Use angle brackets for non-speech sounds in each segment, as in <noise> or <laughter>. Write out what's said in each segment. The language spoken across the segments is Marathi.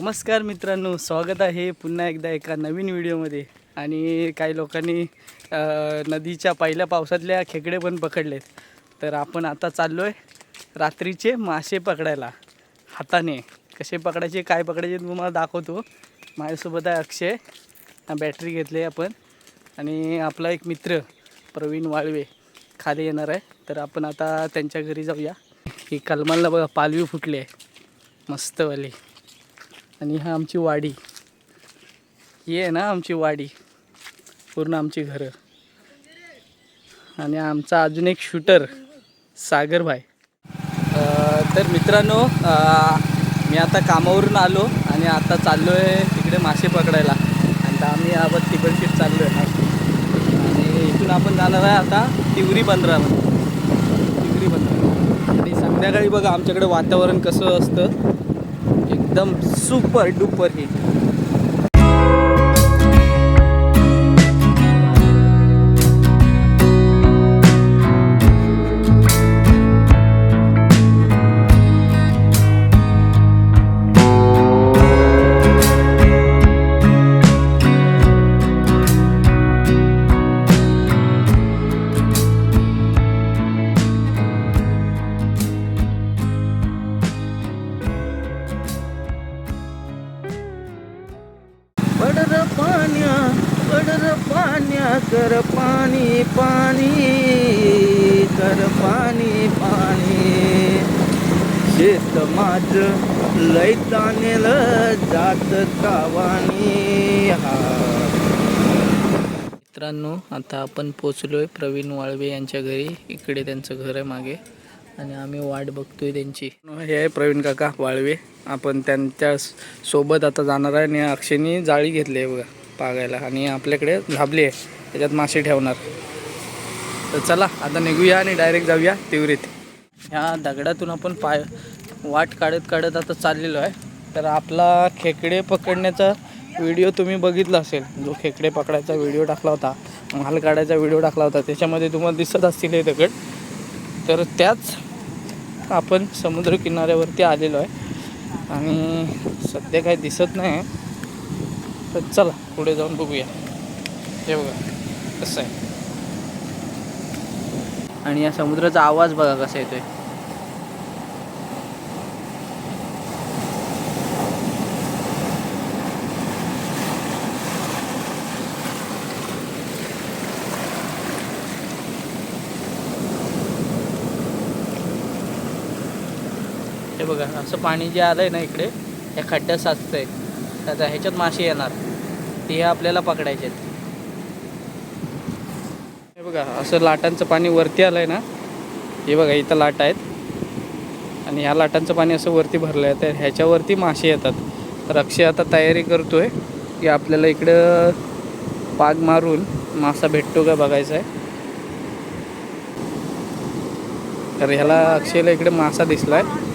नमस्कार मित्रांनो स्वागत आहे पुन्हा एकदा एका नवीन व्हिडिओमध्ये. आणि काही लोकांनी नदीच्या पहिल्या पावसातल्या खेकडे पण पकडलेत. तर आपण आता चाललो आहे रात्रीचे मासे पकडायला. हाताने. कसे पकडायचे काय पकडायचे तुम्हाला दाखवतो. माझ्यासोबत आहे अक्षय. बॅटरी घेतली आहे आपण. आणि आपला एक मित्र प्रवीण वाळवे खाली येणार आहे. तर आपण आता त्यांच्या घरी जाऊया. ही कलमाला बघा पालवी फुटली आहे. मस्तवाली आणि हा आमची वाडी. ही आहे ना आमची वाडी. पूर्ण आमची घरं. आणि आमचा अजून एक शूटर सागरभाई तर मित्रांनो मी आता कामावरून आलो आणि आता चाललो आहे तिकडे मासे पकडायला. आणि आम्ही आवाज तिकडशीट चाललो आहे आणि इथून आपण जाणार आहे आता तिवरी बंदराला तिवरी बंदरा आणि संध्याकाळी बघा आमच्याकडे वातावरण कसं असतं. एकदम सुपर डुपर हिट कर पाणी पाणी कर पाणी पाणी. शेत माझ लय तानेल जात कावानी. हा. मित्रांनो आता आपण पोचलोय प्रवीण वाळवे यांच्या घरी. इकडे त्यांचं घर आहे मागे. आणि आम्ही वाट बघतोय त्यांची. हे आहे प्रवीण काका वाळवे. आपण त्यांच्यासोबत आता जाणार आहे आणि अक्षयनी जाळी घेतली आहे बघा पागायला. आणि आपल्याकडे झाबली आहे. त्याच्यात मासे ठेवणार. तर चला आता निघूया आणि डायरेक्ट जाऊया तिवरीत. ह्या दगडातून आपण पाय वाट काढत काढत आता चाललेलो आहे. तर आपला खेकडे पकडण्याचा व्हिडिओ तुम्ही बघितला असेल. जो खेकडे पकडायचा व्हिडिओ टाकला होता माल काढायचा व्हिडिओ टाकला होता त्याच्यामध्ये तुम्हाला दिसत असतील हे दगड. तर त्याच आपण समुद्र किनाऱ्यावरती आलेलो आहे. आणि सध्या काही दिसत नाही तर चला पुढे जाऊन बघूया. हे बघा. कसं आहे. आणि या समुद्राचा आवाज बघा कसा येतोय. हे बघा असं पाणी जे आलंय ना इकडे या खड्ड्यात साचतंय. त्याचा ह्याच्यात मासे येणार. ते हे आपल्याला पकडायचे आहेत बघा असं लाटांचं पाणी वरती आलंय ना हे बघा इथं लाट आहेत. आणि ह्या लाटांचं पाणी असं वरती भरलं आहे तर ह्याच्यावरती मासे येतात. तर अक्षय आता तयारी करतोय की आपल्याला इकडं पाग मारून मासा भेटतो का बघायचा आहे. तर ह्याला अक्षयला इकडे मासा दिसला आहे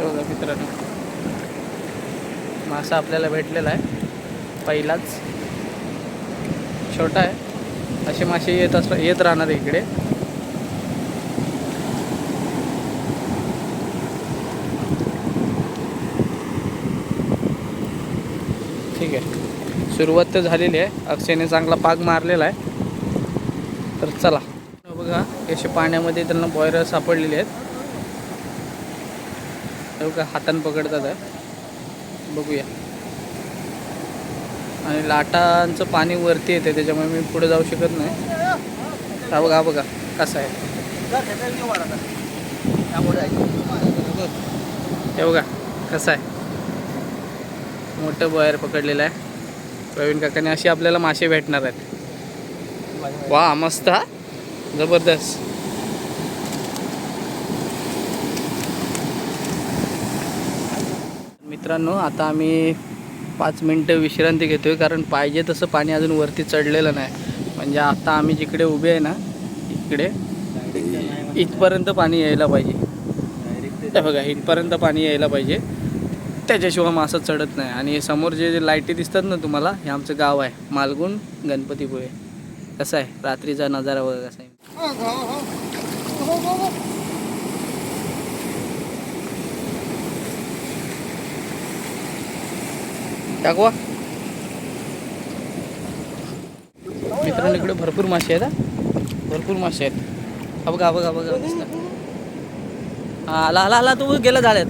बघा मित्रांनो. मासा आपल्याला भेटलेला आहे. पहिलाच. छोटा आहे. असे मासे येत असं येत राहणार इकडे. ठीक आहे. सुरुवात तर झालेली आहे. अक्षयने चांगला पाग मारलेला आहे. तर चला. बघा असे पाण्यामध्ये त्यांना बॉयर सापडलेले आहेत. हे हातानं पकडतात आहे बघूया. आणि लाटांचं पाणी वरती येते त्याच्यामुळे मी पुढे जाऊ शकत नाही. हा बघा बघा कसं आहे. हे बघा कसं आहे. मोठं बाहेर पकडलेलं आहे. प्रवीण काकाने अशी आपल्याला मासे भेटणार आहेत. वा मस्त हा. जबरदस्त. मित्रांनो आता आम्ही पाच मिनटं विश्रांती घेतोय कारण पाहिजे तसं पाणी अजून वरती चढलेलं नाही. म्हणजे आता आम्ही जिकडे उभे आहे ना इकडे इथपर्यंत पाणी यायला पाहिजे. बघा इथपर्यंत पाणी यायला पाहिजे. त्याच्याशिवाय मासा चढत नाही. आणि समोर जे जे लाईटी दिसतात ना तुम्हाला हे आमचं गाव आहे मालगुण गणपतीपुळे. कसं आहे? रात्रीचा नजारा वगैरे कसा आहे. हो, हो, हो. टाकवा मित्रांनो इकडे भरपूर मासे आहेत भरपूर मासे आहेत. हा बघा हा बघा बघा हा आला आला आला तू गेला जाळ्यात.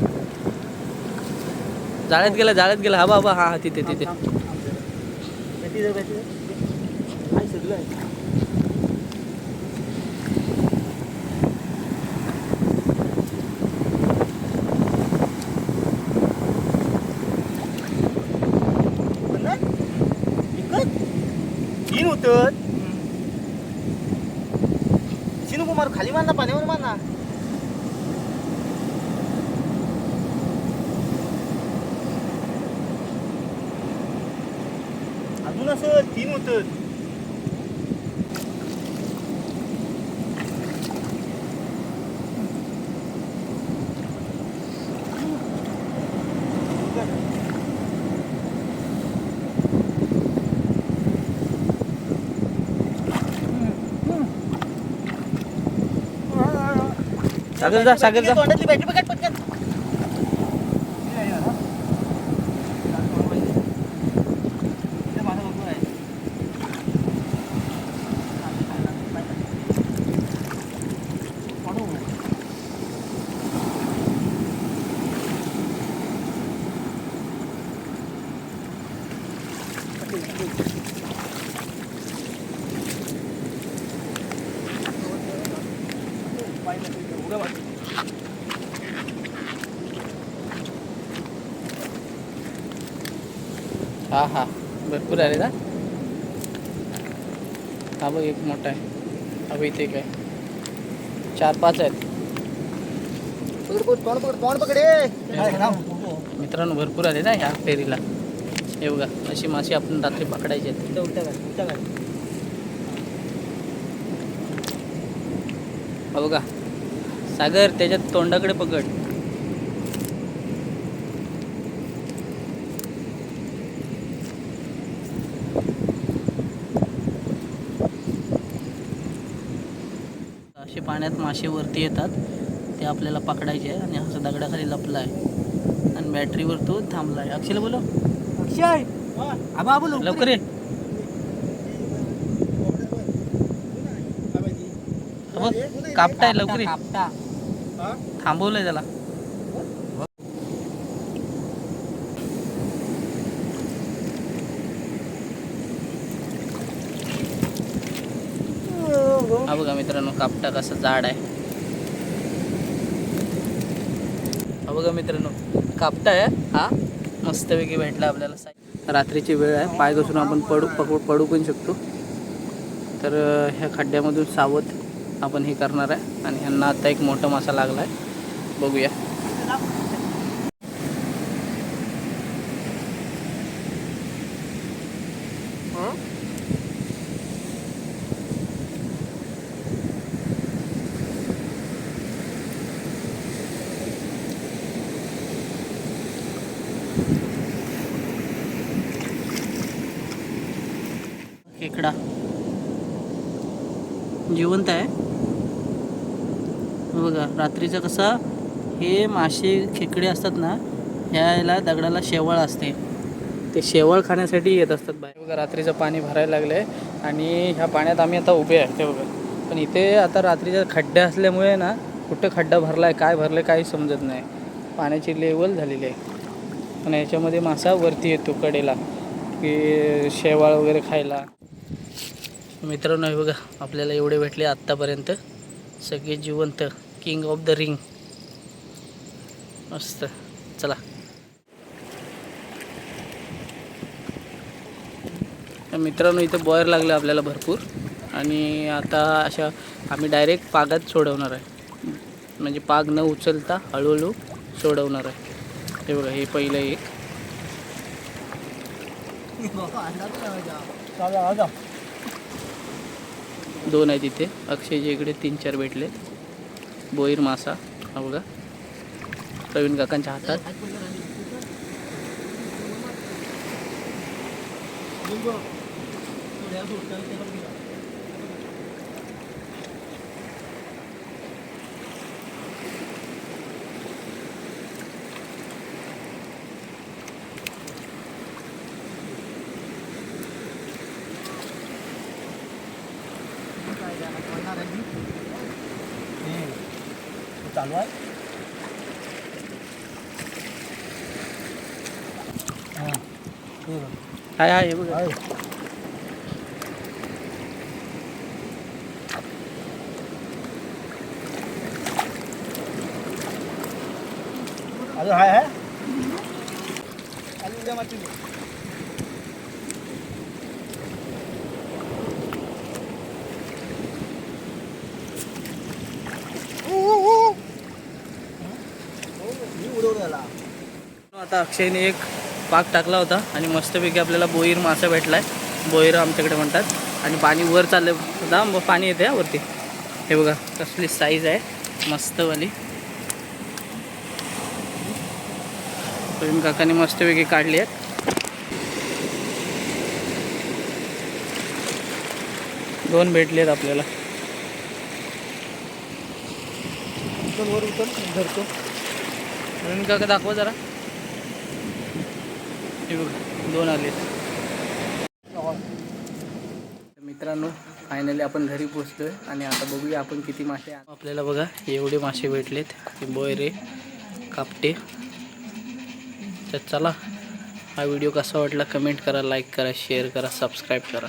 जाळ्यात गेला जाळ्यात गेला. हा बाबा हा हा तिथे तिथे तीन होत शिनू कुमार खाली मारना पाण्यावर मारना अजून असं तीन होत सागर जा सागर जा तोंडातली बॅटरी बघा पटकन हा हा भरपूर आले ना हा बघ एक मोठा आहे हा बघ इथे काय चार पाच आहेत मित्रांनो भरपूर आले ना ह्या फेरीला हे बघा अशी मासे आपण रात्री पकडायची हा बघा सागर त्याच्यात तोंडाकडे पकड. असे पाण्यात मासे वरती येतात ते आपल्याला पकडायचे आहे आणि असं दगडाखाली लपला आहे. आणि बॅटरीवर तो थांबला आहे. अक्षयला बोलो अक्षय आबा बोलू लवकर ये. हा बघ कापटाय लवकर ये. थांबवलंय त्याला. हा बघा मित्रांनो कापटा कसा जाड आहे. हा बघा मित्रांनो कापटा आहे हा? मस्तपैकी भेटला आपल्याला साई- रात्रीची वेळ आहे. पाय घसरून आपण पडू पकडू पडू पण शकतो. तर ह्या खड्ड्यामधून सावध आपण हे करणार आहे. आणि ह्यांना आता एक मोठा मासा लागला आहे बघूया. खेकडा जिवंत आहे. बघा रात्रीचं कसं हे मासे खेकडे असतात ना ह्याला दगडाला शेवाळ असते. ते शेवाळ खाण्यासाठी येत असतात बाहेर. बघा रात्रीचं पाणी भरायला लागलं आहे आणि ह्या पाण्यात आम्ही आता उभे आहे ते बघा. पण इथे आता रात्रीच्या खड्डे असल्यामुळे ना कुठं खड्डा भरला आहे काय भरलं काही समजत नाही. पाण्याची लेवल झालेली आहे. आणि याच्यामध्ये मासा वरती येतो कडेला की शेवाळ वगैरे खायला. मित्रांनो हे बघा आपल्याला एवढे भेटले आत्तापर्यंत. सगळे जिवंत किंग ऑफ द रिंग मस्त. चला. मित्रांनो इथं बॉयर लागलं आपल्याला भरपूर. आणि आता अशा आम्ही डायरेक्ट पागात सोडवणार आहे. म्हणजे पाग न उचलता हळूहळू सोडवणार आहे. हे बघा हे पहिलं एक. <laughs> दोन आहेत इथे. अक्षयच्या इकडे तीन चार भेटले बोईर मासा. हा बघा. प्रवीण काकांच्या हातात. चालू आहे हां हे बघ. हाय हाय हे बघा आहे. अजून हाय आहे अजून उद्या माती दे. मी उडवलं याला. आता अक्षयने एक पाक टाकला होता आणि मस्तपैकी आपल्याला बोईर मासा भेटलाय. बोईर आमच्याकडे म्हणतात. आणि पाणी वर चाललं होता मग पाणी येते हा वरती. हे बघा कसली साईज आहे. मस्तवाली. प्रवीण काकाने मस्तपैकी काढली आहेत. दोन भेटले आहेत आपल्याला वर उचल धरतो. प्रवीण काका दाखवा जरा. बघा दोन आले. मित्रांनो फायनली आपण घरी पोचलोय आणि आता बघूया आपण किती मासे आपल्याला बघा एवढे मासे भेटलेत. बोयरे कापटे. तर चला हा व्हिडिओ कसा वाटला कमेंट करा लाईक करा शेअर करा सबस्क्राईब करा.